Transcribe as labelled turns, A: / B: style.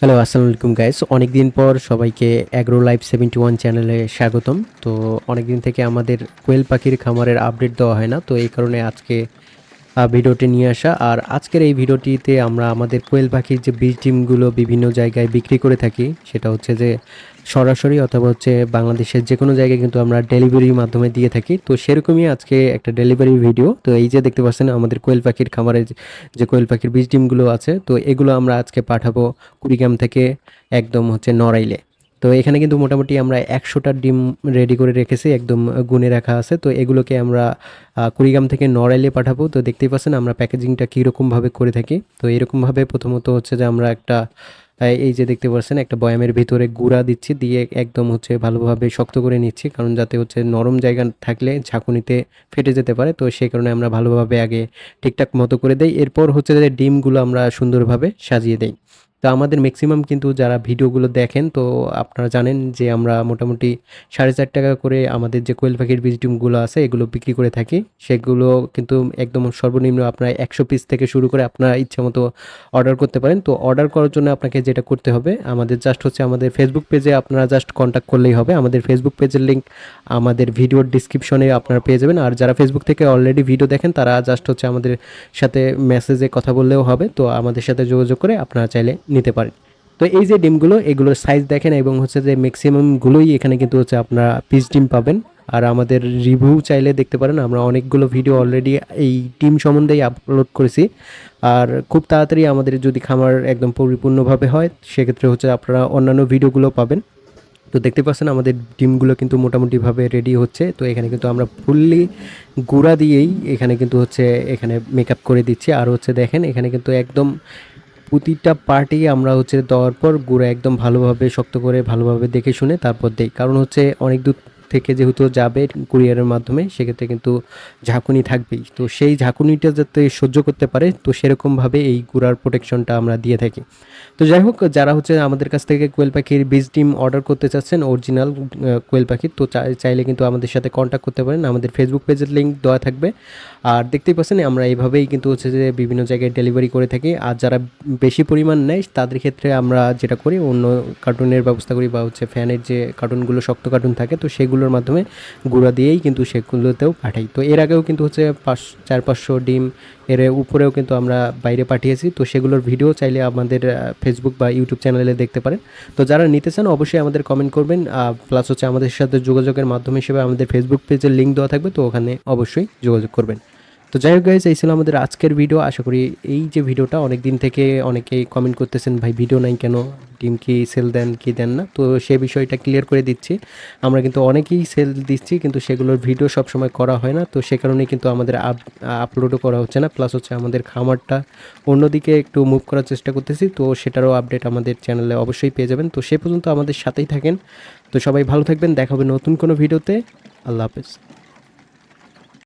A: Hello আসসালামু আলাইকুম guys অনেক দিন পর সবাইকে অ্যাগ্রো লাইফ সেভেন্টি ওয়ান চ্যানেলে স্বাগতম। তো অনেক দিন থেকে আমাদের কোয়েল পাখির খামারের আপডেট দেওয়া হয় না। তো এই কারণে আজকে ভিডিওটি নিয়ে আসা। আর আজকের এই ভিডিওটিতে আমরা আমাদের কোয়েল পাখির যে বীজ ডিমগুলো বিভিন্ন জায়গায় বিক্রি করে থাকি, সেটা হচ্ছে যে সরাসরি অথবা হচ্ছে বাংলাদেশের যে কোনো জায়গায় কিন্তু আমরা ডেলিভারির মাধ্যমে দিয়ে থাকি। তো সেরকমই আজকে একটা ডেলিভারি ভিডিও। তো এই যে দেখতে পাচ্ছেন, আমাদের কোয়েল পাখির খামারে যে- কোয়েল পাখির বীজ ডিমগুলো আছে, তো এগুলো আমরা আজকে পাঠাবো কুড়িগ্রাম থেকে একদম হচ্ছে নড়াইলে। তো এখানে কিন্তু মোটামুটি আমরা একশোটা ডিম রেডি করে রেখেছি, একদম গুনে রাখা আছে। তো এগুলোকে আমরা কুড়িগ্রাম থেকে নড়াইলে পাঠাবো। তো দেখতেই পাচ্ছেন আমরা প্যাকেজিংটা কীরকমভাবে করে থাকি। তো এরকমভাবে প্রথমত হচ্ছে যে আমরা একটা এই যে দেখতে পাচ্ছেন একটা বয়ামের ভিতরে গুঁড়া দিচ্ছি, দিয়ে একদম হচ্ছে ভালোভাবে শক্ত করে নিচ্ছি, কারণ যাতে হচ্ছে নরম জায়গা থাকলে ঝাঁকুনিতে ফেটে যেতে পারে। তো সেই কারণে আমরা ভালোভাবে আগে ঠিকঠাক মতো করে দেই। এরপর হচ্ছে যে ডিমগুলো আমরা সুন্দরভাবে সাজিয়ে দেই। তো আমাদের ম্যাক্সিমাম কিন্তু যারা ভিডিওগুলো দেখেন, তো আপনারা জানেন যে আমরা মোটামুটি সাড়ে চার টাকা করে আমাদের যে কোয়েল পাখির বীজ আছে, এগুলো বিক্রি করে থাকি। সেগুলো কিন্তু একদম সর্বনিম্ন আপনার একশো পিস থেকে শুরু করে আপনারা ইচ্ছে মতো অর্ডার করতে পারেন। তো অর্ডার করার জন্য আপনাকে যেটা করতে হবে, আমাদের জাস্ট হচ্ছে আমাদের ফেসবুক পেজে আপনারা জাস্ট কন্ট্যাক্ট করলেই হবে। আমাদের ফেসবুক পেজের লিঙ্ক আমাদের ভিডিওর ডিসক্রিপশনে আপনারা পেয়ে যাবেন। আর যারা ফেসবুক থেকে অলরেডি ভিডিও দেখেন, তারা জাস্ট হচ্ছে আমাদের সাথে মেসেজে কথা বললেও হবে। তো আমাদের সাথে যোগাযোগ করে আপনারা চাইলে নিতে পারেন। তো এই যে ডিমগুলো, এগুলোর সাইজ দেখেন এবং হচ্ছে যে ম্যাক্সিমামগুলোই এখানে কিন্তু হচ্ছে আপনারা পিস ডিম পাবেন। আর আমাদের রিভিউ চাইলে দেখতে পারেন, আমরা অনেকগুলো ভিডিও অলরেডি এই টিম সম্বন্ধেই আপলোড করেছি। আর খুব তাড়াতাড়ি আমাদের যদি খামার একদম পরিপূর্ণভাবে হয়, সেক্ষেত্রে হচ্ছে আপনারা অন্যান্য ভিডিওগুলো পাবেন। তো দেখতে পাচ্ছেন, আমাদের ডিমগুলো কিন্তু মোটামুটিভাবে রেডি হচ্ছে। তো এখানে কিন্তু আমরা ফুললি গুঁড়া দিয়েই এখানে কিন্তু হচ্ছে এখানে মেকআপ করে দিচ্ছি। আর হচ্ছে দেখেন, এখানে কিন্তু একদম প্রতিটা পার্টি আমরা হচ্ছে দেওয়ার পর গুঁড়া একদম ভালোভাবে শক্ত করে ভালোভাবে দেখে শুনে তারপর দেই। কারণ হচ্ছে অনেক দূর থেকে যেহেতু যাবে কুরিয়ারের মাধ্যমে, সেক্ষেত্রে কিন্তু ঝাঁকুনি থাকবেই। তো সেই ঝাঁকুনিটা যাতে সহ্য করতে পারে, তো সেরকমভাবে এই গুঁড়ার প্রোটেকশনটা আমরা দিয়ে থাকি। তো যাই হোক, যারা হচ্ছে আমাদের কাছ থেকে কোয়েল পাখির বীজ ডিম অর্ডার করতে চাচ্ছেন অরিজিনাল কোয়েল পাখির তো চাই- চাইলে কিন্তু আমাদের সাথে কন্ট্যাক্ট করতে পারেন। আমাদের ফেসবুক পেজের লিঙ্ক দেওয়া থাকবে। আর দেখতেই পাচ্ছেন, আমরা এইভাবেই কিন্তু হচ্ছে যে বিভিন্ন জায়গায় ডেলিভারি করে থাকি। আর যারা বেশি পরিমাণ নেয়, তাদের ক্ষেত্রে আমরা যেটা করি, অন্য কার্টুনের ব্যবস্থা করি বা হচ্ছে ফ্যানের যে কার্টুনগুলো শক্ত কার্টুন থাকে, তো সেগুলোর মাধ্যমে গুঁড়া দিয়েই কিন্তু সেগুলোতেও পাঠাই। তো এর আগেও কিন্তু হচ্ছে পাঁচ, চার, পাঁচশো ডিম এর উপরেও কিন্তু আমরা বাইরে পাঠিয়েছি। তো সেগুলোর ভিডিও চাইলে আমাদের ফেসবুক বা ইউটিউব চ্যানেলে দেখতে পারেন। তো যারা নিতে চান অবশ্যই আমাদের কমেন্ট করবেন। প্লাস হচ্ছে আমাদের সাথে যোগাযোগের মাধ্যম হিসেবে আমাদের ফেসবুক পেজের লিঙ্ক দেওয়া থাকবে। তো ওখানে অবশ্যই যোগাযোগ করবেন। তো যাই হোক গাইজ এই ছিল আমাদের আজকের ভিডিও আশা করি এই যে ভিডিওটা অনেক দিন থেকে অনেকেই কমেন্ট করতেছেন, ভাই ভিডিও নাই কেন? টিম কি সেল দেন, কি দেন না? তো সে বিষয়টা ক্লিয়ার করে দিচ্ছি। আমরা কিন্তু অনেকেই সেল দিচ্ছি, কিন্তু সেগুলোর ভিডিও সবসময় করা হয় না। তো সে কারণে কিন্তু আমাদের আপ আপলোডও করা হচ্ছে না। প্লাস হচ্ছে আমাদের খামারটা অন্যদিকে একটু মুভ করার চেষ্টা করতেছি। তো সেটারও আপডেট আমাদের চ্যানেলে অবশ্যই পেয়ে যাবেন। তো সে পর্যন্ত আমাদের সাথেই থাকেন। তো সবাই ভালো থাকবেন। দেখা হবে নতুন কোনো ভিডিওতে আল্লাহ হাফেজ।